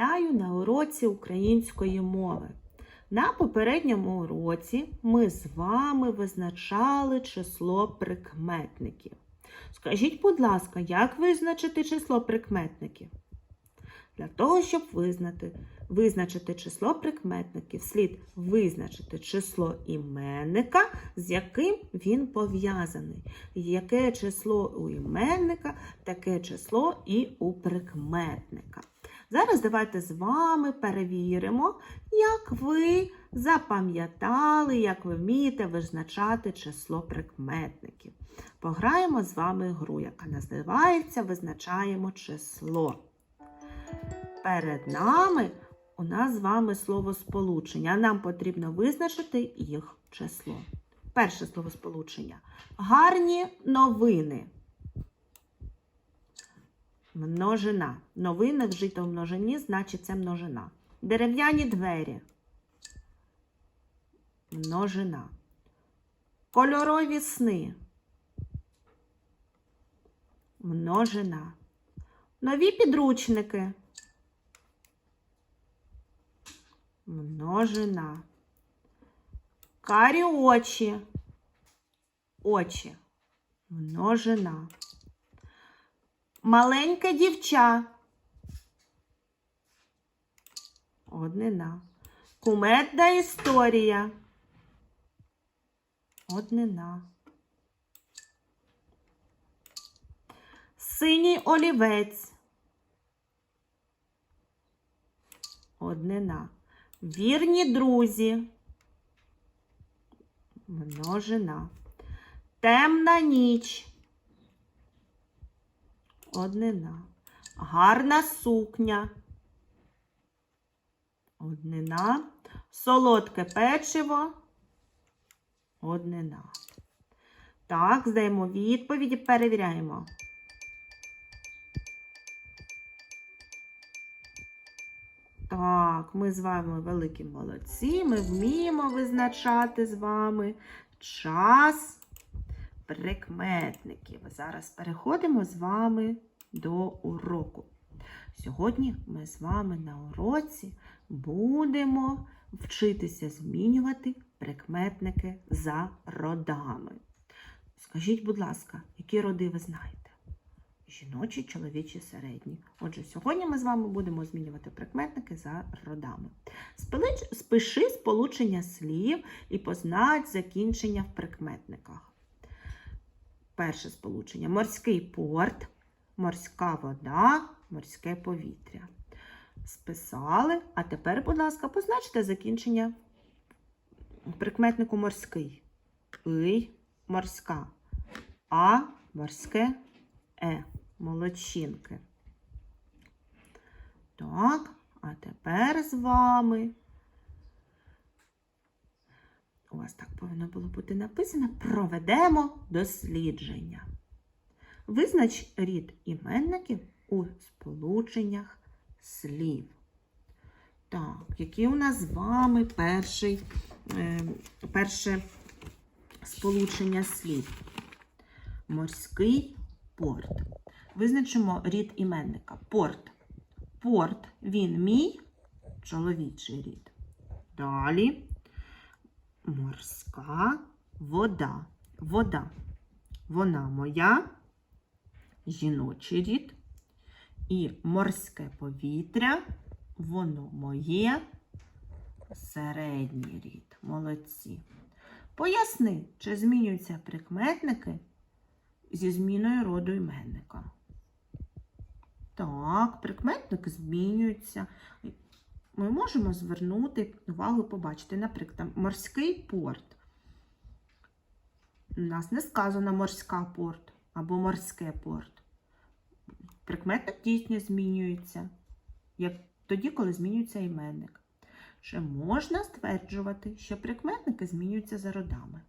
Вітаю на уроці української мови. На попередньому уроці ми з вами визначали число прикметників. Скажіть, будь ласка, як визначити число прикметників? Для того, щоб визнати, визначити число прикметників, слід визначити число іменника, з яким він пов'язаний. Яке число у іменника, таке число і у прикметника. Зараз давайте з вами перевіримо, як ви запам'ятали, як ви вмієте визначати число прикметників. Пограємо з вами гру, яка називається Визначаємо число. Перед нами у нас з вами словосполучення. Нам потрібно визначити їх число. Перше словосполучення. Гарні новини. Множина. Новини вжито в множині, значить це множина. Дерев'яні двері. Множина. Кольорові сни. Множина. Нові підручники. Множина. Карі очі. Очі. Множина. Маленьке дівча. Однина. Кумедна історія. Однина. Синій олівець. Однина. Вірні друзі. Множина. Темна ніч. Однина. Гарна сукня. Однина. Солодке печиво. Однина. Так, здаємо відповіді, перевіряємо. Так, ми з вами великі молодці. Ми вміємо визначати з вами час прикметників. Зараз переходимо з вами до уроку. Сьогодні ми з вами на уроці будемо вчитися змінювати прикметники за родами. Скажіть, будь ласка, які роди ви знаєте? Жіночі, чоловічі, середні. Отже, сьогодні ми з вами будемо змінювати прикметники за родами. Спиши сполучення слів і познач закінчення в прикметниках. Перше сполучення морський порт, морська вода, морське повітря. Списали, а тепер, будь ласка, позначте закінчення прикметнику морський. Ий, морська. А, морське, е, молодчинки. Так, а тепер з вами. У вас так повинно було бути написано. Проведемо дослідження. Визнач рід іменників у сполученнях слів. Так, який у нас з вами перший, е, перше сполучення слів? Морський порт. Визначимо рід іменника. Порт. Порт, він мій чоловічий рід. Далі морська вода. Вода. Вона моя, жіночий рід. І морське повітря, воно моє, середній рід. Молодці. Поясни, чи змінюються прикметники зі зміною роду іменника. Так, прикметники змінюються. Ми можемо звернути увагу, побачити, наприклад, морський порт. У нас не сказано морська порт або морське порт. Прикметник дійсно змінюється, як тоді, коли змінюється іменник. Чи можна стверджувати, що прикметники змінюються за родами?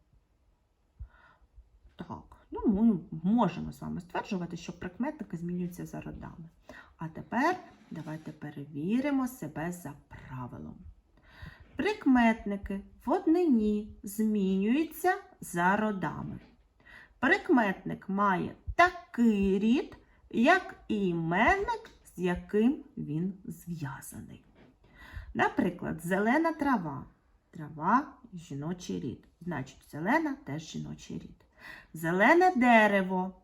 Ну ми можемо з вами стверджувати, що прикметники змінюються за родами. А тепер давайте перевіримо себе за правилом. Прикметники в однині змінюються за родами. Прикметник має такий рід, як і іменник з яким він зв'язаний. Наприклад, зелена трава. Трава жіночий рід. Значить, зелена теж жіночий рід. Зелене дерево.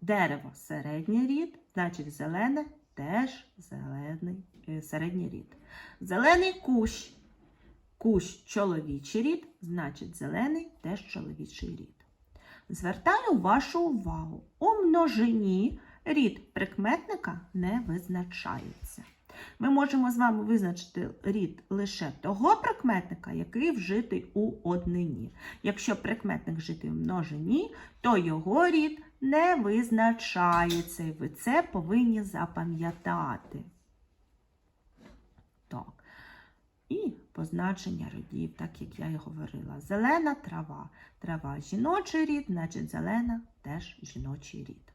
Дерево середній рід, значить, зелене теж зелений, е, середній рід. Зелений кущ. Кущ чоловічий рід, значить, зелений теж чоловічий рід. Звертаю вашу увагу. У множині рід прикметника не визначається. Ми можемо з вами визначити рід лише того прикметника, який вжитий у однині. Якщо прикметник вжитий у множині, то його рід не визначається, і ви це повинні запам'ятати. Так. І позначення родів, так як я і говорила. Зелена трава. Трава жіночий рід, значить зелена теж жіночий рід.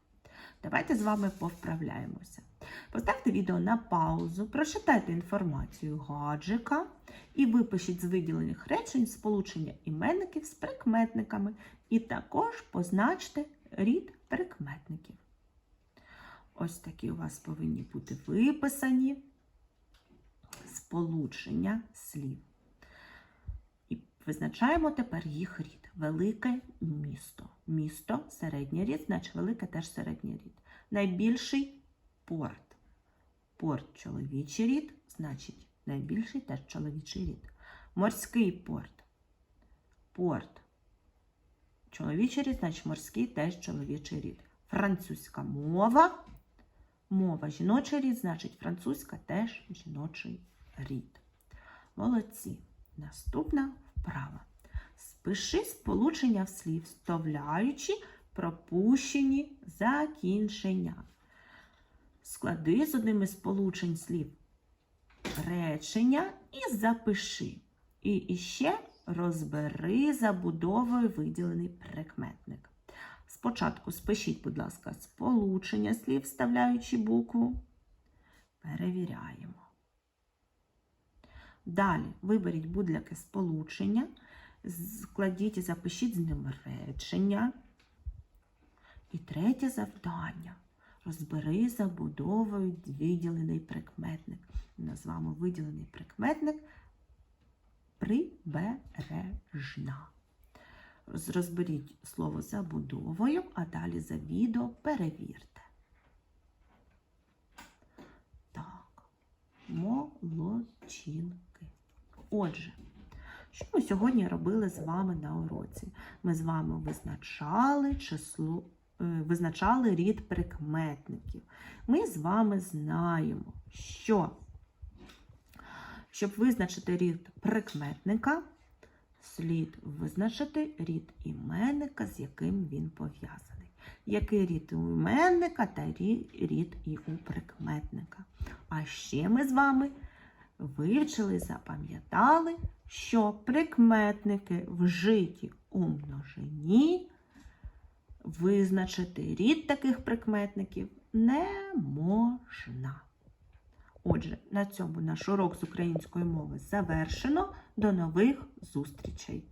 Давайте з вами повправляємося. Поставте відео на паузу, прочитайте інформацію гаджика і випишіть з виділених речень сполучення іменників з прикметниками. І також позначте рід прикметників. Ось такі у вас повинні бути виписані сполучення слів. І визначаємо тепер їх рід. Велике місто. Місто середній рід, значить велике теж середній рід. Найбільший порт. Порт чоловічий рід, значить найбільший теж чоловічий рід. Морський порт. Порт. Чоловічий рід, значить морський теж чоловічий рід. Французька мова. Мова жіночий рід, значить французька теж жіночий рід. Молодці. Наступна вправа. Спиши сполучення слів, вставляючи пропущені закінчення. Склади з одним із сполучень слів речення і запиши. І іще розбери забудовою виділений прикметник. Спочатку спишіть, будь ласка, сполучення слів, вставляючи букву. Перевіряємо. Далі виберіть будь-яке сполучення, складіть і запишіть з ним речення. І третє завдання. Розбери забудовою виділений прикметник. Вами виділений прикметник прибережна. Розберіть слово забудовою, а далі за відео перевірте. Так, молодчинки. Отже, що ми сьогодні робили з вами на уроці? Ми з вами визначали число, е, визначали рід прикметників. Ми з вами знаємо, що щоб визначити рід прикметника, слід визначити рід іменника, з яким він пов'язаний. Який рід у іменника та рід і у прикметника. А ще ми з вами вивчили, запам'ятали, що прикметники вжиті у множині, визначити рід таких прикметників не можна. Отже, на цьому наш урок з української мови завершено. До нових зустрічей!